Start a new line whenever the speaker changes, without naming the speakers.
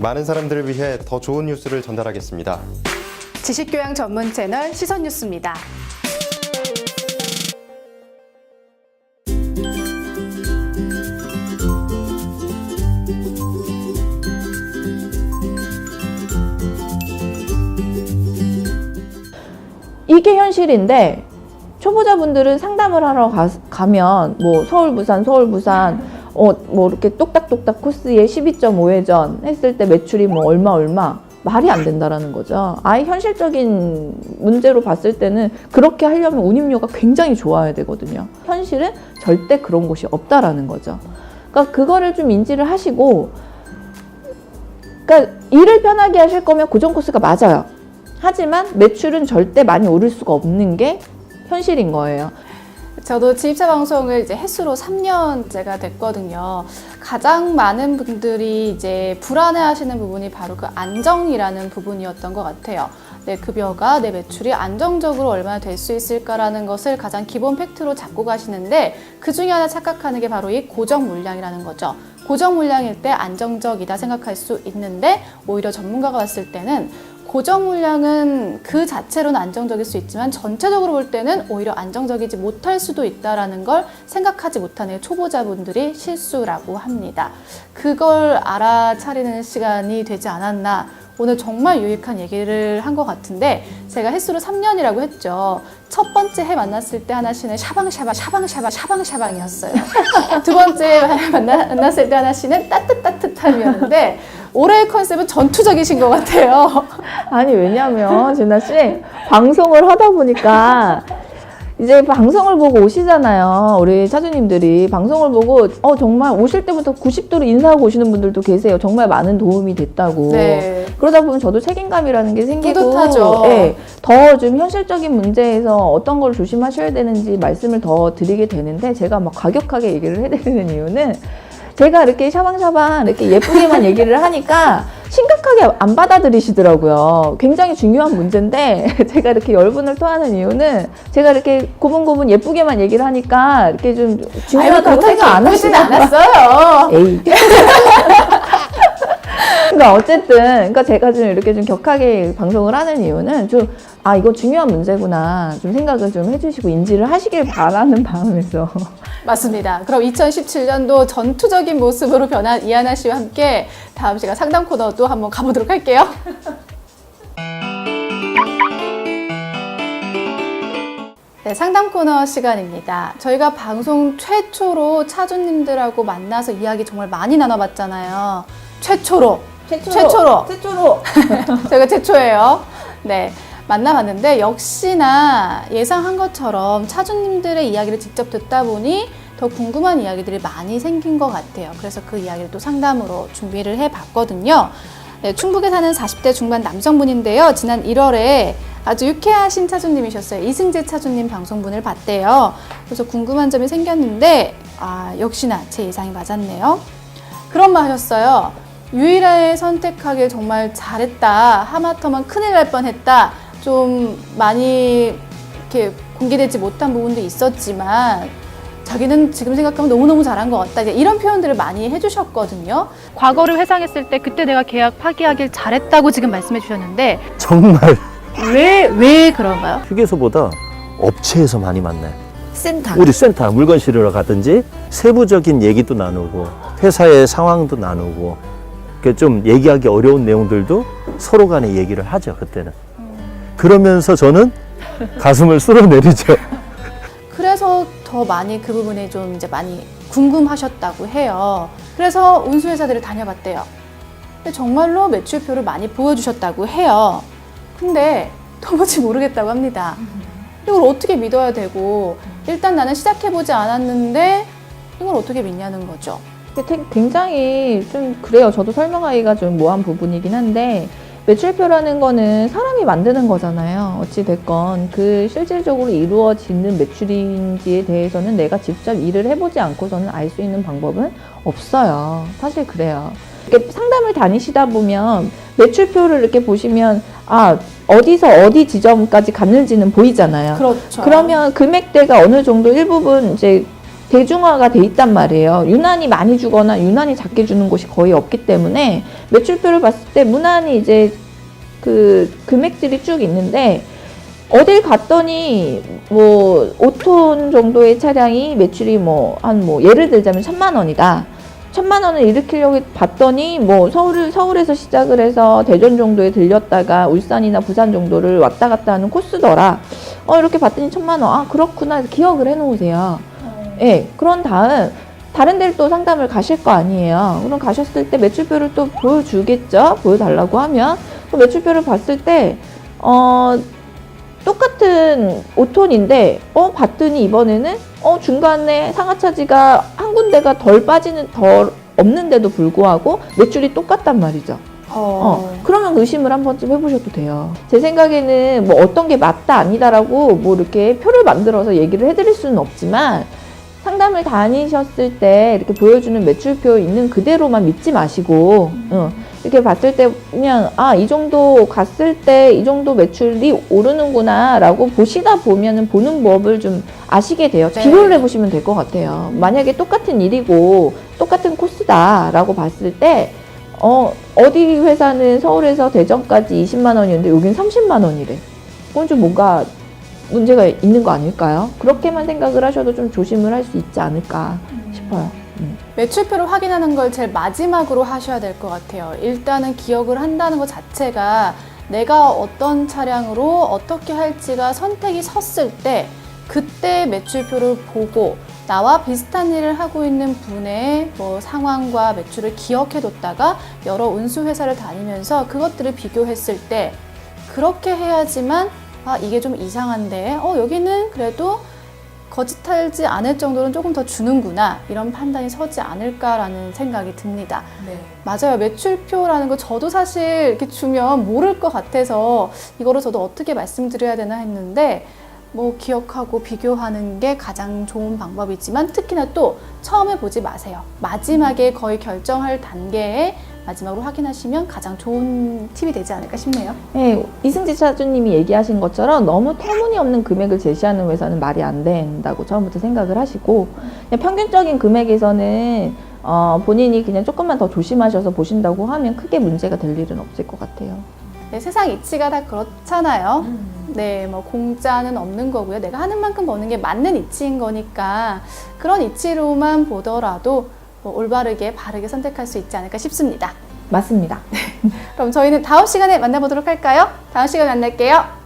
많은 사람들을 위해 더 좋은 뉴스를 전달하겠습니다.
지식교양 전문 채널 시선뉴스입니다.
이게 현실인데 초보자분들은 상담을 하러 가, 면뭐 서울 부산 서울 부산 어 뭐 이렇게 똑딱똑딱 코스에 12.5회전 했을 때 매출이 뭐 얼마 얼마 말이 안 된다라는 거죠. 아예 현실적인 문제로 봤을 때는 그렇게 하려면 운임료가 굉장히 좋아야 되거든요. 현실은 절대 그런 곳이 없다라는 거죠. 그러니까 그거를 좀 인지를 하시고 그러니까 일을 편하게 하실 거면 고정 코스가 맞아요. 하지만 매출은 절대 많이 오를 수가 없는 게 현실인 거예요.
저도 지입사 방송을 이제 횟수로 3년째가 됐거든요. 가장 많은 분들이 이제 불안해 하시는 부분이 바로 그 안정이라는 부분이었던 것 같아요. 내 급여가 내 매출이 안정적으로 얼마나 될 수 있을까라는 것을 가장 기본 팩트로 잡고 가시는데 그 중에 하나 착각하는 게 바로 이 고정 물량이라는 거죠. 고정 물량일 때 안정적이다 생각할 수 있는데 오히려 전문가가 봤을 때는 고정 물량은 그 자체로는 안정적일 수 있지만 전체적으로 볼 때는 오히려 안정적이지 못할 수도 있다라는 걸 생각하지 못하는 초보자분들이 실수라고 합니다. 그걸 알아차리는 시간이 되지 않았나. 오늘 정말 유익한 얘기를 한 것 같은데 제가 횟수로 3년이라고 했죠. 첫 번째 해 만났을 때 하나 씨는 샤방샤방 샤방샤방 샤방샤방이었어요. 두 번째 만나, 만났을 때 하나 씨는 따뜻따뜻함이었는데 올해의 컨셉은 전투적이신 것 같아요.
아니 왜냐면 진아 씨 방송을 하다 보니까 이제 방송을 보고 오시잖아요. 우리 차주님들이 방송을 보고 어 정말 오실 때부터 90도로 인사하고 오시는 분들도 계세요. 정말 많은 도움이 됐다고.
네.
그러다 보면 저도 책임감이라는 게 생기고
뿌듯하죠.
예, 더좀 현실적인 문제에서 어떤 걸 조심하셔야 되는지 말씀을 더 드리게 되는데 제가 막 과격하게 얘기를 해드리는 이유는 제가 이렇게 샤방샤방 이렇게 예쁘게만 얘기를 하니까 심각하게 안 받아들이시더라고요. 굉장히 중요한 문제인데 제가 이렇게 열분을 토하는 이유는 제가 이렇게 고분고분 예쁘게만 얘기를 하니까 이렇게 좀 중요하다고 생각 안 하시나 봐.
않았어요.
에이. 그러니까 어쨌든, 그러니까 제가 좀 이렇게 좀 격하게 방송을 하는 이유는 좀, 아, 이거 중요한 문제구나. 좀 생각을 좀 해주시고 인지를 하시길 바라는 마음에서.
맞습니다. 그럼 2017년도 전투적인 모습으로 변한 이하나 씨와 함께 다음 시간 상담 코너도 한번 가보도록 할게요. 네, 상담 코너 시간입니다. 저희가 방송 최초로 차주님들하고 만나서 이야기 정말 많이 나눠봤잖아요. 최초로. 최초로.
최초로.
제가 최초예요. 네. 만나봤는데 역시나 예상한 것처럼 차주님들의 이야기를 직접 듣다 보니 더 궁금한 이야기들이 많이 생긴 것 같아요. 그래서 그 이야기를 또 상담으로 준비를 해봤거든요. 네, 충북에 사는 40대 중반 남성분인데요. 지난 1월에 아주 유쾌하신 차주님이셨어요. 이승재 차주님 방송분을 봤대요. 그래서 궁금한 점이 생겼는데 아, 역시나 제 예상이 맞았네요. 그런 말 하셨어요. 유일하게 선택하길 정말 잘했다. 하마터면 큰일 날 뻔했다. 좀 많이 이렇게 공개되지 못한 부분도 있었지만 자기는 지금 생각하면 너무너무 잘한 것 같다. 이제 이런 표현들을 많이 해주셨거든요. 과거를 회상했을 때 그때 내가 계약 파기하길 잘했다고 지금 말씀해 주셨는데
정말
왜, 왜 그런가요?
휴게소보다 업체에서 많이 만나요.
센터.
우리 센터 물건 실으러 가든지 세부적인 얘기도 나누고 회사의 상황도 나누고 그 좀 얘기하기 어려운 내용들도 서로 간에 얘기를 하죠 그때는. 그러면서 저는 가슴을 쓸어내리죠.
그래서 더 많이 그 부분에 좀 이제 많이 궁금하셨다고 해요. 그래서 운수회사들을 다녀봤대요. 근데 정말로 매출표를 많이 보여주셨다고 해요. 근데 도무지 모르겠다고 합니다. 이걸 어떻게 믿어야 되고, 일단 나는 시작해보지 않았는데, 이걸 어떻게 믿냐는 거죠.
굉장히 좀 그래요. 저도 설명하기가 좀 모호한 부분이긴 한데 매출표라는 거는 사람이 만드는 거잖아요. 어찌 됐건 그 실질적으로 이루어지는 매출인지에 대해서는 내가 직접 일을 해보지 않고서는 알 수 있는 방법은 없어요. 사실 그래요. 이렇게 상담을 다니시다 보면 매출표를 이렇게 보시면 아 어디서 어디 지점까지 갔는지는 보이잖아요.
그렇죠.
그러면 금액대가 어느 정도 일부분 이제 대중화가 돼 있단 말이에요. 유난히 많이 주거나 유난히 작게 주는 곳이 거의 없기 때문에 매출표를 봤을 때 무난히 이제 그 금액들이 쭉 있는데 어딜 갔더니 뭐 5톤 정도의 차량이 매출이 뭐 한뭐 예를 들자면 천만 원이다. 천만 원을 일으키려고 봤더니 뭐 서울 서울에서 시작을 해서 대전 정도에 들렸다가 울산이나 부산 정도를 왔다 갔다 하는 코스더라. 어 이렇게 봤더니 천만 원. 아 그렇구나. 기억을 해 놓으세요. 예. 그런 다음 다른 데를 또 상담을 가실 거 아니에요. 그럼 가셨을 때 매출표를 또 보여주겠죠. 보여달라고 하면 그 매출표를 봤을 때 어. 똑같은 5톤인데 어 봤더니 이번에는 어 중간에 상하차지가 한 군데가 덜 빠지는 덜 없는데도 불구하고 매출이 똑같단 말이죠. 어, 그러면 의심을 한 번쯤 해보셔도 돼요. 제 생각에는 뭐 어떤 게 맞다 아니다라고 뭐 이렇게 표를 만들어서 얘기를 해드릴 수는 없지만 상담을 다니셨을 때 이렇게 보여주는 매출표 있는 그대로만 믿지 마시고 어, 이렇게 봤을 때 그냥 아 이 정도 갔을 때 이 정도 매출이 오르는구나라고 보시다 보면은 보는 법을 좀 아시게 돼요.
네.
비교를 해보시면 될 것 같아요. 만약에 똑같은 일이고 똑같은 코스다라고 봤을 때 어, 어디 회사는 서울에서 대전까지 20만 원이었는데 여긴 30만 원이래. 그건 좀 뭔가 문제가 있는 거 아닐까요? 그렇게만 생각을 하셔도 좀 조심을 할 수 있지 않을까 싶어요.
매출표를 확인하는 걸 제일 마지막으로 하셔야 될 것 같아요. 일단은 기억을 한다는 것 자체가 내가 어떤 차량으로 어떻게 할지가 선택이 섰을 때 그때 매출표를 보고 나와 비슷한 일을 하고 있는 분의 뭐 상황과 매출을 기억해 뒀다가 여러 운수 회사를 다니면서 그것들을 비교했을 때 그렇게 해야지만 아 이게 좀 이상한데 어 여기는 그래도 거짓 하지 않을 정도는 조금 더 주는구나 이런 판단이 서지 않을까라는 생각이 듭니다. 맞아요. 매출표라는 거 저도 사실 이렇게 주면 모를 것 같아서 이거를 저도 어떻게 말씀드려야 되나 했는데 뭐 기억하고 비교하는 게 가장 좋은 방법이지만 특히나 또 처음에 보지 마세요. 마지막에 거의 결정할 단계에 마지막으로 확인하시면 가장 좋은 팁이 되지 않을까 싶네요.
네, 이승지 차주님이 얘기하신 것처럼 너무 터무니없는 금액을 제시하는 회사는 말이 안 된다고 처음부터 생각을 하시고 그냥 평균적인 금액에서는 어, 본인이 그냥 조금만 더 조심하셔서 보신다고 하면 크게 문제가 될 일은 없을 것 같아요.
네, 세상 이치가 다 그렇잖아요. 네, 뭐 공짜는 없는 거고요. 내가 하는 만큼 버는 게 맞는 이치인 거니까 그런 이치로만 보더라도 뭐 올바르게 바르게 선택할 수 있지 않을까 싶습니다.
맞습니다.
그럼 저희는 다음 시간에 만나보도록 할까요? 다음 시간에 만날게요.